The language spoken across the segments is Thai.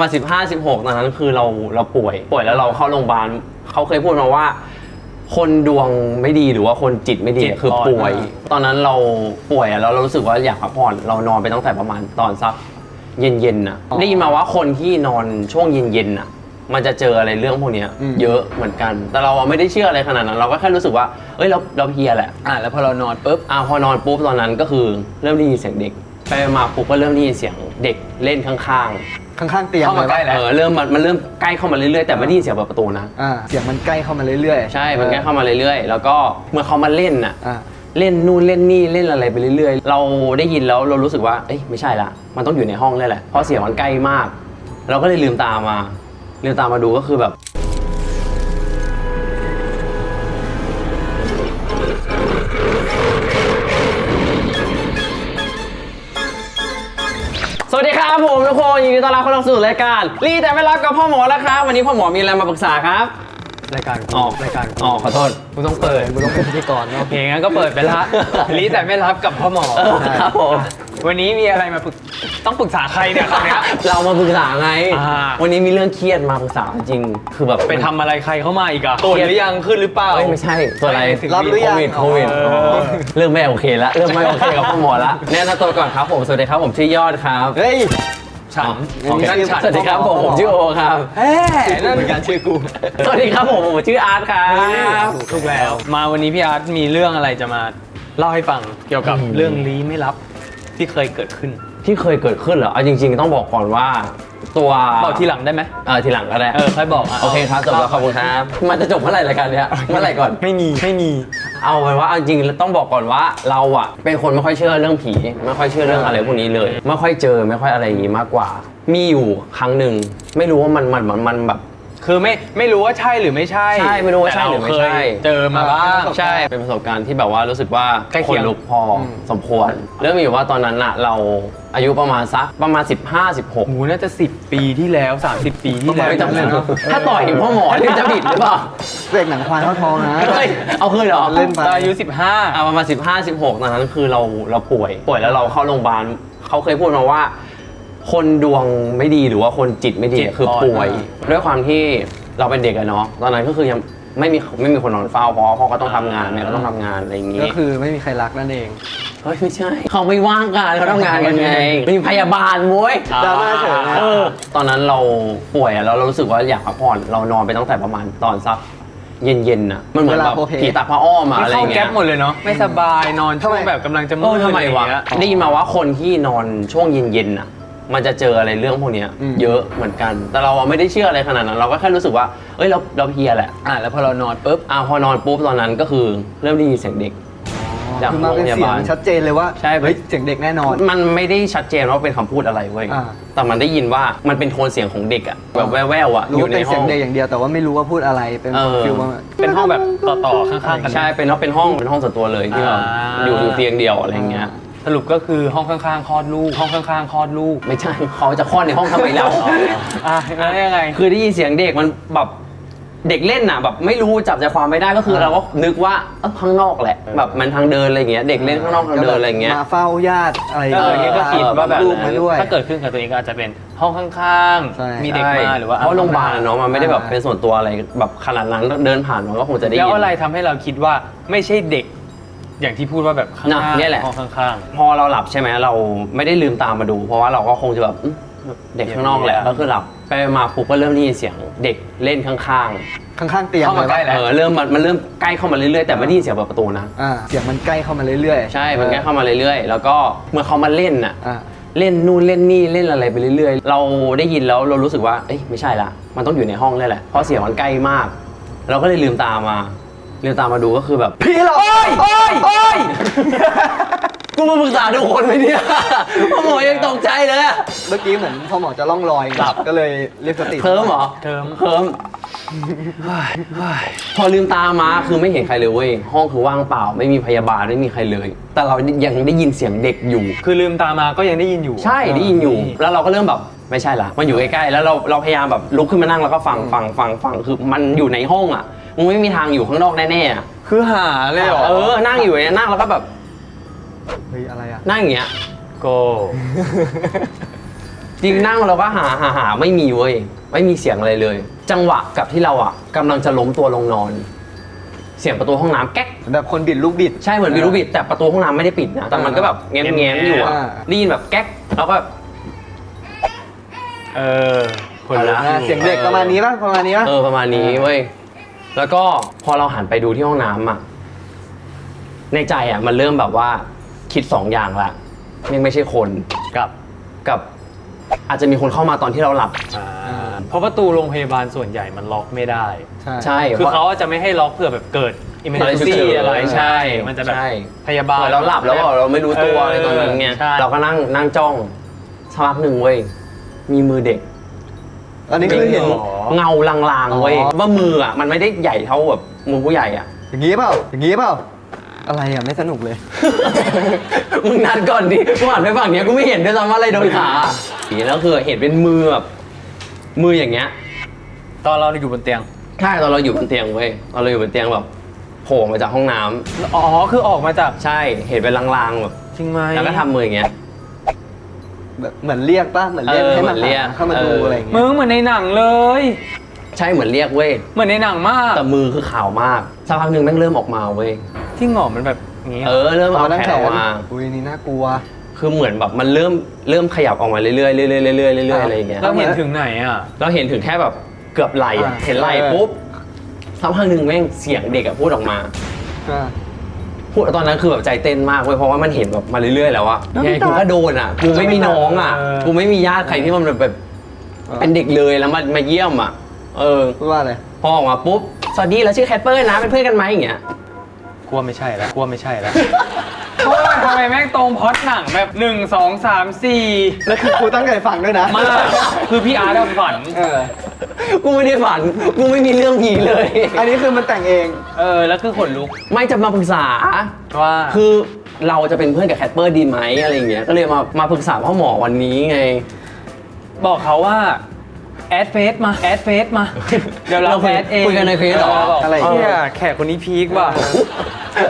ประมาณสิบห้าสิบหกตอนนั้นคือเราเราป่วย ป่วยแล้วเราเข้าโรงพยาบาลเขาเคยพูดมาว่า คนดวงไม่ดีหรือว่าคนจิตไม่ดีจิตคืออ่อนป่วย อ่าตอนนั้นเราป่วยอะแล้วเรารู้สึกว่าอยากพักผ่อนเรานอนไปตั้งแต่ประมาณตอนสักเย็นๆน่ะได้ยินมาว่าคนที่นอนช่วงเย็นๆน่ะ มันจะเจออะไรเรื่องพวกเนี้ยเยอะเหมือนกัน แต่เราอะไม่ได้เชื่ออะไรขนาดนั้น เราก็แค่รู้สึกว่าเอ้ยเราเราเพลียแหละ อ่าแล้วพอเรานอนปุ๊บ อ่าพอนอนปุ๊บตอนนั้นก็คือเริ่มได้ยินเสียงเด็ก ไปมาปุ๊บก็เริ่มได้ยินเสียงเด็กเล่นข้าง ข้างๆเตียงเข้ามาใกล้เลยแล้วๆเออเริ่มมันมันเริ่มใกล้เข้ามาเรื่อยๆ แต่ไม่ได้ยินเสียงเปิดประตูนะ อ่าเสียงมันใกล้เข้ามาเรื่อยๆใช่ มันใกล้เข้ามาเรื่อยๆ แล้วก็เมื่อเขามาเล่นน่ะ อ่า เล่นนู่นเล่นนี่เล่นอะไรไปเรื่อย ๆ เราได้ยินแล้วเรารู้สึกว่า เอ้ยไม่ใช่ละ มันต้องอยู่ในห้องนี่แหละ เพราะเสียงมันใกล้มาก เราก็เลยลืมตามา ลืมตามาดูก็คือแบบ วัสดีครับผมทุกคนยินดีต้อนรับเข้าสู่รายการรีแต่ไม่รักกับพ่อหมอแล้วครับวันนี้พ่อหมอมีอะไรมาปรึกษาครับรายการอ๋อรายการอ๋อขอโทษกูต้องเปิดกูต้องเป็นพิธีกรเนาะ โอเคงั้นก็เปิดไปละลีแต่ไม่รับกับพ่อหมอ เออครับผม วันนี้มีอะไรมาปรึกต้องปรึกษาใครเนี่ยคราวเนี้ยเรามาปรึกษาไง อ่า วันนี้มีเรื่องเครียดมาปรึกษาจริง คือแบบไปทำอะไรใครเข้ามาอีกอะตรวจหรือยังขึ้นหรือเปล่า เอ้ยไม่ใช่ตัวอะไรไม่ถึงรับหรือยัง โควิดโควิดเอออ๋อเริ่มไม่โอเคแล้วเริ่มไม่โอเคกับพ่อหมอละแนะนำตัวก่อนครับผมสวัสดีครับผมชื่อยอดครับเฮ้ย ฉันโอเคนั่นฉันสวัสดีครับผมผมชื่อโอครับ เฮ้ยนั่นเหมือนกันชื่อกู สวัสดีครับผมผมชื่ออาร์ตครับถูกแล้ว มาวันนี้พี่อาร์ตมีเรื่องอะไรจะมาเล่าให้ฟังเกี่ยวกับเรื่องลี้ไม่ลับ ที่เคยเกิดขึ้นที่เคยเกิดขึ้นเหรอเอาจริง ๆ ต้องบอกก่อนว่า ตัวบอกทีหลังได้ไหมเออทีหลังก็ได้ เออค่อยบอกะโอเคครับจบแล้วขอบคุณครับ มันจะจบเมื่อไหร่รายการเนี้ยเมื่อไหร่ก่อน ไม่มีไม่มี เอาเป็นว่าเอาจริงๆต้องบอกก่อนว่าเราอะเป็นคนไม่ค่อยเชื่อเรื่องผี ไม่ค่อยเชื่อเรื่องอะไรพวกนี้เลย ไม่ค่อยเจอไม่ค่อยอะไรอย่างงี้มากกว่า มีอยู่ครั้งหนึ่งไม่รู้ว่ามันมันมันมันแบบ คือไม่ไม่รู้ว่าใช่หรือไม่ใช่ใช่ไม่รู้ว่าใช่หรือไม่ใช่ แต่เาเคยเจอมาบ้าง ใช่ เป็นประสบการณ์ที่แบบว่ารู้สึกว่าใกล้เคีคนยงลุกพออสมควร เรื่องมีอยู่ว่าตอนนั้นอะเราอายุประมาณสักประมาณ 15 16โอ้โหน่าจะ 10 ปีที่แล้ว 30 ปีที่แล้วไม่จำเลยถ้าต่อยพ่อหมอเนี่ยจะบิดหรือเปล่าเสกหนังควายเข้าท้องนะ เฮ้ยเอาคืนเหรอ เล่นไปตอนอายุอะประมาณ15 16ตอนนั้นคือเราเราป่วย ป่วยแล้วเราเข้าโรงพยาบาลเขาเคยพูดมาว่า คนดวงไม่ดีหรือว่าคนจิตไม่ดีจิตคืออ่อนป่วยด้วยความที่เราเป็นเด็กอะเนาะตอนนั้นก็คือยังไม่มีไม่มีคนนอนเฝ้าเพราะพ่อก็ต้องทำงานแม่ก็ต้องทำงานอะไรอย่างงี้ก็คือไม่มีใครรักนั่นเองเฮ้ยไม่ใช่ เขาไม่ว่างกันเขาทำงานกันไงมีพยาบาลมวย15ดราม่าเฉยนะ เออตอนนั้นเราป่วยอะแล้วเรารู้สึกว่าอยากพักผ่อนเรานอนไปตั้งแต่ประมาณตอนสักเย็นๆอะมันเหมือนแบบเวลาโพเพ ผีตาผ้าอ้อมอะมันอะไรอเข้าย่างแก๊เงี้ปยหมดเลยเนาะไม่สบายนอนช่วงทำไมแบบกำลังจะเอมือดทำไมวะอรอย่างเงี้ยได้ยินมาว่าคนที่นอนช่วงเย็นๆน่ะ มันจะเจออะไรเรื่องพวกเนี้ยอืม เยอะเหมือนกัน แต่เราอะไม่ได้เชื่ออะไรขนาดนั้น เราก็แค่รู้สึกว่า เอ้ยเราเราเพลียแหละอ่าแล้วพอเรานอนปุ๊บอ่าพอนอนปุ๊บตอนนั้นก็คือเริ่มได้ยินเสียงเด็ก จากคือมาเป็นโรงพยาเสียบางลชัดเจนเลยว่าใช่ เฮ้ยเสียงเด็กแน่นอน มันไม่ได้ชัดเจนว่าเป็นคำพูดอะไรเว้ยอ่า แต่มันได้ยินว่ามันเป็นโทนเสียงของเด็กอะแบบแว่วๆอะอรู้ยู่ว่าในเป็นห้เสีอยงงเด็กอย่างเดียวแต่ว่าไม่รู้ว่าพูดอะไรเป็นเออ ฟิลว่าเป็นห้องแบบต่อๆข้างๆกัน ใช่เป็นว่าเป็นห้องเป็นห้องส่วนตัวเลยที่แบบอ่า อยู่อยู่เตียงเดียวอะไรเงี้ย สรุปก็คือห้องข้างๆคลอดลูก ห้องข้างๆคลอดลูกไม่ใช่เขาจะคลอดในห้องทำไมเรา อะแล้วยังไง คือได้ยินเสียงเด็กมันแบบเด็กเล่นน่ะแบบไม่รู้จับใจความไม่ได้ก็คือเราก็นึกว่าเอ้าข้างนอกแหละ แบบมันทางเดินอะไรเงี้ยเด็กเล่นข้างนอกทางเดินอะไรเงี้ย มาเฝ้าญาติอะไรเออนี่ก็คิดว่าแบบลูกมาด้วย ถ้าเกิดขึ้นกับตัวเองก็อาจจะเป็นห้องข้างใช่ ๆ มีเด็กมาหรือว่าเพราะโรงพยาบาลอะเนาะมันไม่ได้แบบอ่าเป็นส่วนตัวอะไรแบบขนาดนั้นเดินผ่านมันก็คงจะได้แล้วยินอะไรทำให้เราคิดว่าไม่ใช่เด็ก อย่างที่พูดว่าแบบข้างน่ะๆเนี่ยแหละ ห้องข้าง พอเราหลับใช่ไหมเราไม่ได้ลืมตามมาดู เพราะว่าเราก็คงจะแบบอื้อเด็กข้างนอกแหละก็คือหลับไปมาปุ๊บก็เริ่มได้ยินเสียงเด็กเล่นข้างข้างๆเตียงเข้ามาใกล้เลยๆเออเริ่มมันมันเริ่มใกล้เข้ามาเรื่อยๆแต่ไม่ได้ยินเสียงเปิดประตูนะอ่าเสียงมันใกล้เข้ามาเรื่อยๆใช่มันใกล้เข้ามาเรื่อยๆ แล้วก็เมื่อเขามาเล่นน่ะ อ่า เล่นนู่นเล่นนี่เล่นอะไรไปเรื่อย ๆ เราได้ยินแล้วเรารู้สึกว่า เอ้ยไม่ใช่ละ มันต้องอยู่ในห้องนี่แหละ เพราะเสียงมันใกล้มาก เราก็เลยลืมตามา ลืมตามาดูก็คือแบบพี่เหรอโอ้ยโอ้ยโอ้ยกูมาปรึกษาทุกคนไหมเนี่ยพ่อหมอยังตกใจเลยอะเมื่อกี้เหมือนพ่อหมอจะล่องลอยหลับก็เลยเรียกสติเคิร์มเหรอๆเทิมเคิร์มพอลืมตามาคือไม่เห็นใครเลยเว้ยห้องคือว่างเปล่าไม่มีพยาบาลไม่มีใครเลย แต่เรายังได้ยินเสียงเด็กอยู่ คือลืมตามาก็ยังได้ยินอยู่ ใช่ได้ยินอยู่ แล้วเราก็เริ่มแบบไม่ใช่ละมันอยู่ใกล้ๆแล้วเราเราพยายามแบบลุกขึ้นมานั่งแล้วก็ฟังฟังฟังฟังคือมันอยู่ในห้องอะ มึงไม่มีทางอยู่ข้างนอกแน่ๆอะคือหาเลยเหรอเออนั่งอยู่เนี่ยนั่งแล้วก็แบบเฮ้ยอะไรอะ นั่งอย่างเงี้ยโก จริงนั่งเราก็หาหาหาไม่มีเว้ยไม่มีเสียงอะไรเลย จังหวะกับที่เราอะกำลังจะล้มตัวลงนอน เสียงประตูห้องน้ำแก๊กแบบคนบิดลูกบิด ใช่เหมือนมีลูกบิดแต่ประตูห้องน้ำไม่ได้ปิดนะแต่มันก็แบบแง้มแง้มๆอยู่อะอ่า ได้ยินแบบแก๊กแล้วก็ เออคนละ อ่าเสียงเด็กประมาณนี้ป่ะประมาณนี้ป่ะ เออประมาณนี้เว้ย แล้วก็พอเราหันไปดูที่ห้องน้ำอะ ในใจอะมันเริ่มแบบว่าคิดสองอย่างละยังไม่ใช่คนกับกับ อาจจะมีคนเข้ามาตอนที่เราหลับอ่าเพราะประตูโรงพยาบาลส่วนใหญ่มันล็อกไม่ได้ ใช่ใช่คือพระเขาจะไม่ให้ล็อกเผื่อแบบเกิดอิมเมออะไรร์ฉุกซี่เฉินอะไรใช่ มันจะแบบใช่พยาบาลเหมือนเราหลับแล้วอะเราไม่รู้ตัวเอออะไรตอนนั้นไงใช่เราก็นั่งนั่งจ้องสักพักหนึ่งเว้ยมีมือเด็ก อันนี้คือเห็นหรอเงาลางๆเว้ยอ๋อว่ามืออะมันไม่ได้ใหญ่เท่าแบบมือผู้ใหญ่อะ อย่างงี้เปล่า อย่างงี้เปล่า อะไรอะไม่สนุกเลย มึงนัดก่อนดิกูหันไปฝั่งเนี้ยกูไม่เห็นด้วยซ้ำว่าอะไรโดนขาแล้วคือเห็นเป็นมือแบบมืออย่างเงี้ย ตอนเราอยู่บนเตียง ใช่ตอนเราอยู่บนเตียงเว้ยตอนเราอยู่บนเตียงแบบโผล่มาจากห้องน้ำอ๋อ คือออกมาจาก ใช่ เห็นเป็นลางๆแบบ จริงไหมแล้วก็ทำมืออย่างเงี้ย แบบเหมือนเรียกป่ะเหมือนเรียกเออให้เหมืมาอนเรียกหาเข้ามาดูเอออ อะไรอย่างมึเงี้ยงเหมือนในหนังเลย ใช่เหมือนเรียกเว้ยเหมือนในหนังมากแต่มือคือขาวมากสักพักหนึ่งแม่งเริ่มออกมาเว้ยที่หงอมันแบบอย่างงี้เออเริ่มเอาเอานั่งแขแขนออกนมา อุ้ยนี่น่ากลัว คือเหมือนแบบมันเริ่มเริ่มขยับออกมาเรื่อยๆเรื่อยๆเรื่อยๆเรื่อยๆอะไรอย่างเงี้ยเราเห็นถึงไหนอะ เราเห็นถึงแค่แบบเกือบไหลอะอ่า เห็นไหลเออปุ๊บสักพักหนึ่งแม่งเสียงเด็กอะพูดออกมา อ่า พูดตอนนั้นคือแบบใจเต้นมากเว้ยเพราะว่ามันเห็นแบบมาเรื่อยๆแล้วอะน้ำตายังไงกูก็โดนอะกูไม่มีน้องอะเออกูไม่มีญาติใครที่มันแบบเออเป็นเด็กเลยแล้วมามาเยี่ยมอะเออพูดว่าอะไรพอออกมาปุ๊บสวัสดีแล้วชื่อแคทเปอร์นะเป็นเพื่อนกันไหมอย่างเงี้ยกลัวไม่ใช่แล้วกลัวไม่ใช่แล้วเพราะว่าทำไมแม่งตรงพล็อดหนังแบบ 1 2 3 4 แล้วคือกูตั้งใจฟังด้วยนะ มาก คือพี่อาร์ตอะฝันเออ กูไม่ได้ฝัน กูไม่มีเรื่องผีเลย อันนี้คือมันแต่งเอง เออ แล้วคือขนลุก ไม่จะมาปรึกษา ว่า คือเราจะเป็นเพื่อนกับแคทเปอร์ดีไหมอะไรอย่างเงี้ย ก็เลยมา มาปรึกษาพ่อหมอวันนี้ไง บอกเขาว่า แอดเฟซมา แอดเฟซมา เดี๋ยวเราเราคุยแอดเองคุยกันในเฟซเหรอบอกอะไรเฮียแขกคนนี้พีคว่ะ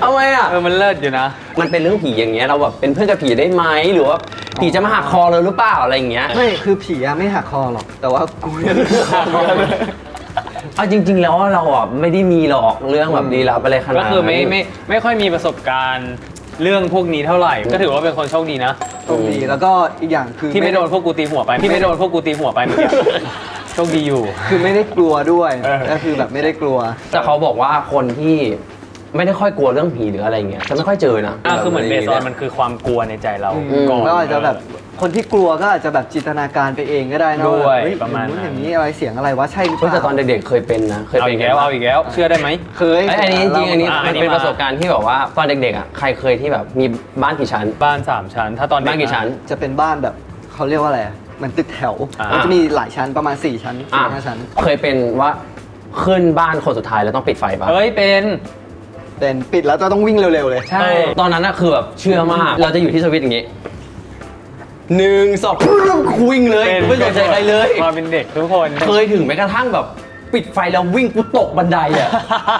เอาไมอะเออมันเลิศอยู่นะ มันเป็นเรื่องผีอย่างเงี้ยเราแบบเป็นเพื่อนกับผีได้ไหมหรือว่าผีจะมาหักคอเราหรือเปล่าอะไรอย่างเงี้ยไม่คือผีอะไม่หักคอหรอก แต่ว่ากูเนี่ยหักคอเลยเอาจริง ๆ แล้วเราอะไม่ได้มีหรอกเรื่องแบบลี้ลับอะไรขนาดก็นั้นคือไม่ไม่ไม่ค่อยมีประสบการณ์เรื่องพวกนี้เท่าไหร่ ก็ถือว่าเป็นคนโชคดีนะโชคดีแล้วก็อีกอย่างคือที่ไม่โดนพวกกูตีหัวไปที่ไม่โดนพวกกูตีหัวไปเมื่อกี้ โชคดีอยู่ คือไม่ได้กลัวด้วยเออ ก็คือแบบไม่ได้กลัว แต่เขาบอกว่าคนที่ไม่ได้ค่อยกลัวเรื่องผีหรืออะไรเงี้ยจะไม่ค่อยเจอนะอ่าคือเหมือนเบสออนมันคือความกลัวในใจเราอืมก่อนแล้วอาจจะแบบคนที่กลัวก็อาจจะแบบจินตนาการไปเองก็ได้นะด้วยาเฮ้ประมาณอย่งนู้นนั้น อย่างนี้อะไรเสียงอะไรวะใช่หรือเปเฮ้ยล่าแต่ตอนเด็กๆเคยเป็นนะเคยเอาเป็นอีกแล้วเอาอีกแล้ว เชื่อได้ไหม เคย เอ้ยอันนี้จริงๆอันนี้อะอัมันนนี้เป็นมา ประสบการณ์ที่แบบว่าตอนเด็กๆอะใครเคยที่แบบมีบ้านกี่ชั้นบ้านสามชั้น ถ้าตอนเด็บ้านกี่ชั้น จะเป็นบ้านแบบเขาเรียกว่าอะไรอะ เหมือนตึกแถวอ่ามั มันจะมีหลายชั้นประมาณ 4 ชั้นอะสี่ห้าชั้น เคยเป็นว่าขึ้นบ้านคนสุดท้ายแล้วต้องปิดไฟป่ะเอ้ยเป็น เป็นปิดแล้วจะต้องวิ่งเร็วๆเลย ใช่เออตอนนั้นน่ะคือแบบเชื่อมาก เราจะอยู่ที่สวิตช์อย่างงี้หนึ่งสอง วิ่งเลย ไม่สนใจใครเลย มาเป็นเด็กทุกคน เคยถึงแม้กระทั่งแบบ ปิดไฟแล้ววิ่งกูตกบันไดอะ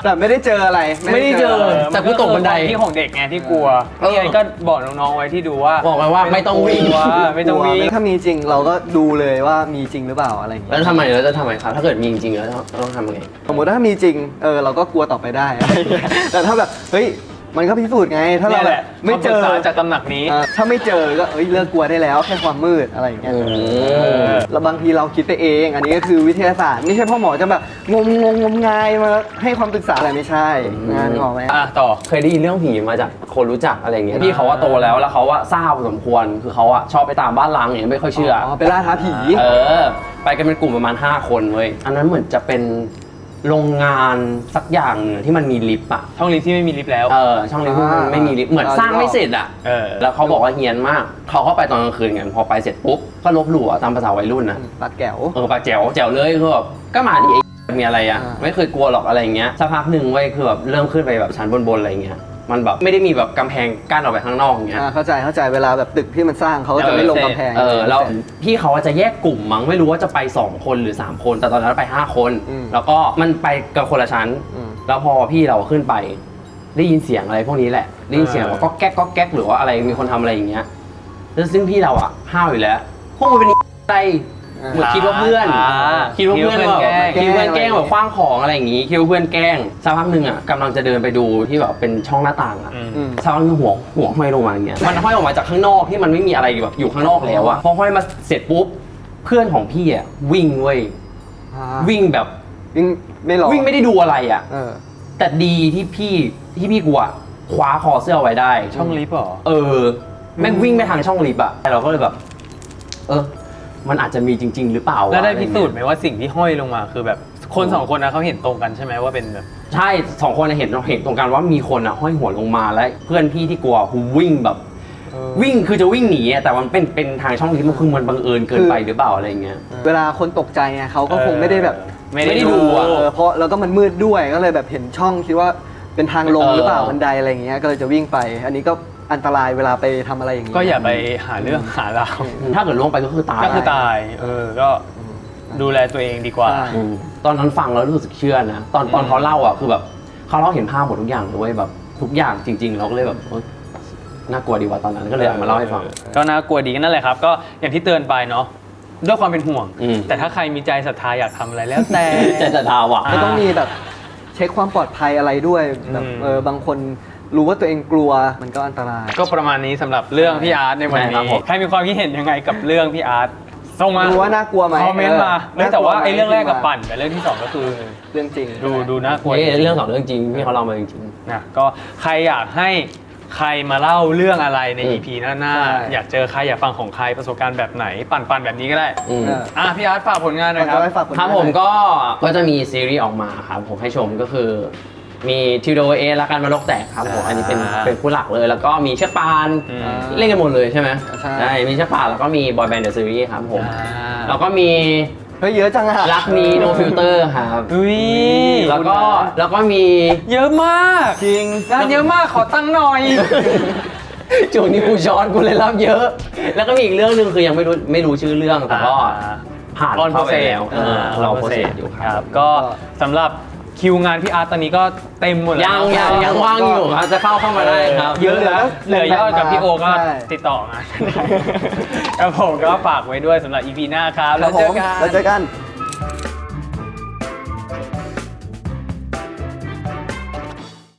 แต่ไม่ได้เจออะไรไม่ได้เจอแต่กูตกบันไดที่ของเด็กไงที่กลัวเออ นี่ไงก็บอกน้องๆไว้ที่ดูว่าบอกไว้ว่าไม่ต้องวิ่ง กลัไม่ต้องวิ่ง ถ้ามีจริงเราก็ดูเลยว่ามีจริงหรือเปล่าอะไรอย่างเงี้แล้วยทำไมแล้วจะทำไมครับ ถ้าเกิดมีจริงๆแล้วต้องทำยังไง สมมติถ้ามีจริงเออเราก็กลัวต่อไปได้แต่ถ้าแบบเฮ้ย มันก็พิสูจน์ไง ถ้าเรานี่ยแบแหละบไม่เจอคำปรึกษาจากตำหนักนี้เออถ้าไม่เจอก็เอ้ยเลิกกลัวได้แล้วแค่ความมืดอะไรอย่างเงี้ยอืมแล้วบางทีเราคิดไปเอง อันนี้ก็คือวิทยาศาสตร์ไม่ใช่พ่อหมอจะแบบงมงงงมงายมาให้ความปรึกษาอะไรไม่ใช่งานออกไหม อะต่อ เคยได้ยินเรื่องผีมาจากคนรู้จักอะไรอย่างเงี้ยพี่เขาว่าโตแล้วแล้วเขาว่าทราบพอสมควรคือเขาอะชอบไปตามบ้านล้างอย่างเงี้ยไม่ค่อยเชื่อออ๋อไปล่าท้าผี เออ ไปกันเป็นกลุ่มประมาณ 5 คนเว้ย อันนั้นเหมือนจะเป็น โรงงานสักอย่างหนึ่งที่มันมีลิฟต์อะช่องลิฟต์ที่ไม่มีลิฟต์แล้ว เออช่องลิฟต์ที่มันไม่มีลิฟต์เหมือนสร้างไม่เสร็จอะเออ แล้วเขาบอกว่าเฮี้ยนมากเขาเข้าไปตอนกลางคืนกันพอไปเสร็จปุ๊บก็ลบหลู่อะตามภาษาวัยรุ่นนะปัดแก้วเออปากแจ๋วแจ๋วเลยคือแบบก็มาดิไอ้มีอะไรอะอ่าไม่เคยกลัวหรอกอะไรอย่างเงี้ยสักพักหนึ่งเว้ยคือแบบเริ่มขึ้นไปแบบชั้นบนๆอะไรอย่างเงี้ย มันแบบไม่ได้มีแบบกำแพงกั้นออกไปข้างนอกอย่างเงี้ย อ่าเข้าใจเข้าใจเวลาแบบตึกที่มันสร้างเขาก็จะไม่ลงกำแพงเออแล้วพี่เขาจะแยกกลุ่มมั้งไม่รู้ว่าจะไป 2 คนหรือ 3 คน แต่ตอนนั้นไป 5 คน อืมแล้วก็มันไปกับคนละชั้น อืม แล้วพอพี่เราขึ้นไป ได้ยินเสียงอะไรพวกนี้แหละ ได้ยินเสียงว่าก็แก๊กก็แก๊กหรือว่าอะไรมีคนทำอะไรอย่างเงี้ยแล้วซึ่งพี่เราอะห้าวอยู่แล้วพวกมันเป็นใต้ เหมือนคิดว่าเพื่อนอ่าคิดว่าเพื่อนคิดว่าแบบเพื่อนแกล้งคิดว่าเพื่อนแกล้งแบบคว้างของอะไรอย่างงี้คิดว่าเพื่อนแกล้งสักพักหนึ่งอะกำลังจะเดินไปดูที่แบบเป็นช่องหน้าต่างอะอืมอืมสักพักหนึ่งหัวหัวห้อยลงมาอย่างเงี้ยมันห้อยออกมาจากข้างนอกที่มันไม่มีอะไรแบบอยู่ข้างนอกแล้วอะพอห้อยมาเสร็จปุ๊บเพื่อนของพี่อะวิ่งเว้ยอ่าวิ่งแบบวิ่งไม่หลอกวิ่งไม่ได้ดูอะไรอะ เออ แต่ดีที่พี่ที่พี่กลัวคว้าคอเสื้อเอาไว้ได้ ช่องลิฟต์เหรอ เออแม่งวิ่งไปทางช่องลิฟต์อะแต่เราก็เลยแบบ เออ มันอาจจะมีจริง ๆ หรือเปล่าวะแล้วได้อะรพิเงี้ยสูจน์ไหมว่าสิ่งที่ห้อยลงมาคือแบบคนสองคนนะเขาเห็นตรงกันใช่ไหมว่าเป็นแบบ ใช่สองคนน่ะเห็นเราเห็นตรงกันว่ามีคนอะห้อยหัวลงมาแล้วเพื่อนพี่ที่กลัวคือวิ่งแบบ วิ่งคือจะวิ่งหนีอะแต่มันเป็นเป็นทางช่องลิฟต์มันคือมันบังเอิญเกินไปหรือเปล่าอะไรเงี้ย เวลาคนตกใจไงเขาก็คงไม่ได้แบบไม่ได้ไม่ได้ดูดูอะ เออเพราะแล้วก็มันมืดด้วยก็เลยแบบเห็นช่องคิดว่าเป็นทางลงเออหรือเปล่าบันไดอะไรอย่างเงี้ยก็เลยจะวิ่งไป อันนี้ก็ อันตรายเวลาไปทำอะไรอย่างเงี้ยก็อย่าไปหาเรื่องหาราวถ้าเกิดล่วงไปก็คือตายก็คือตาย เออ ก็ดูแลตัวเองดีกว่า ใช่ อืมตอนนั้นฟังแล้วรู้สึกเชื่อนะ ตอนตอนเขาเล่าอะคือแบบเขาเล่าเห็นภาพหมดทุกอย่างเลยแบบทุกอย่างจริง ๆ เราก็เลยแบบเอ้ยน่ากลัวดีว่าตอนนั้นก็เลยเอามาเล่าให้ฟัง ก็น่ากลัวดีนั่นแหละครับ ก็อย่างที่เตือนไปเนาะด้วยความเป็นห่วง อืม แต่ถ้าใครมีใจศรัทธาอยากทำอะไรแล้วแต่ ใจจะดาวอะ ก็ต้องมีแบบเช็คความปลอดภัยอะไรด้วยแบบอืม เออบางคน รู้ว่าตัวเองกลัวมันก็อันตราย ก็ประมาณนี้สำหรับเรื่องพี่อาร์ตในวันใช่ครับนี้ผม ใครมีความคิดเห็นยังไงกับเรื่องพี่อาร์ตส่งมาดูว่าน่ากลัวไหมคอมเมนต์มาเออเฮ้ยแต่ว่าน่ากลัวไหมไอ้เรื่องแรกกับที่มาปั่นแต่เรื่องที่สองก็คือเรื่องจริงดูดูน่ากลัวเฮ้ยจริงๆเรื่องสองเรื่องจริงพี่เขาเล่ามาจริง นะก็ใครอยากให้ใครมาเล่าเรื่องอะไรใน อืม EP หน้าใช่ๆอยากเจอใครอยากฟังของใครประสบการณ์แบบไหน ปั่นปั่นแบบนี้ก็ได้อืม เออ อะพี่อาร์ตฝากผลงานหน่อยคฝากรับไว้ฝากผลครับงานผมหน่อยก็ก็จะมีซีรีส์ออกมาครับผมให้ชมก็คือ มีทิวโดเอและการมาลกแตกครับผมอ่าอันนี้เป็นเป็นผู้หลักเลย แล้วก็มีเชือกปานอืม เล่นกันหมดเลยใช่ไหมใช่ มีเชือกปานแล้วก็มีบอยแบนด์เดอะซีรีส์ครับผมอ่าแล้วก็มีเฮ้ยเยอะจังอะรักนี้โนฟิลเตอร์ครับอุ้ยแล้วก็แล้วก็มี เยอะมากจริงงานเยอะมากขอตั้งค์หน่อยจูนี่กูช้อนกูเลยรับเยอะ แล้วก็มีอีกเรื่องหนึ่งคือยังไม่รู้ไม่รู้ชื่อเรื่องแต่ก็ผ่านออนโปรเข้าไปเซสแล้วเออเราโปรเซสอยู่ครับ ก็สำหรับ คิวงานพี่อาร์ตตอนนี้ก็เต็มหมดแล้วยังยังยังว่างอยู่ครับจะเข้าเข้ามาได้ครับเยอะแล้วเหลือยอดกับพี่โอก็ใช่ติดต่องานครับผมก็ฝากไว้ด้วยสำหรับ EP หน้าครับคแล้รัวบผเจอมกันแล้วเจอกัน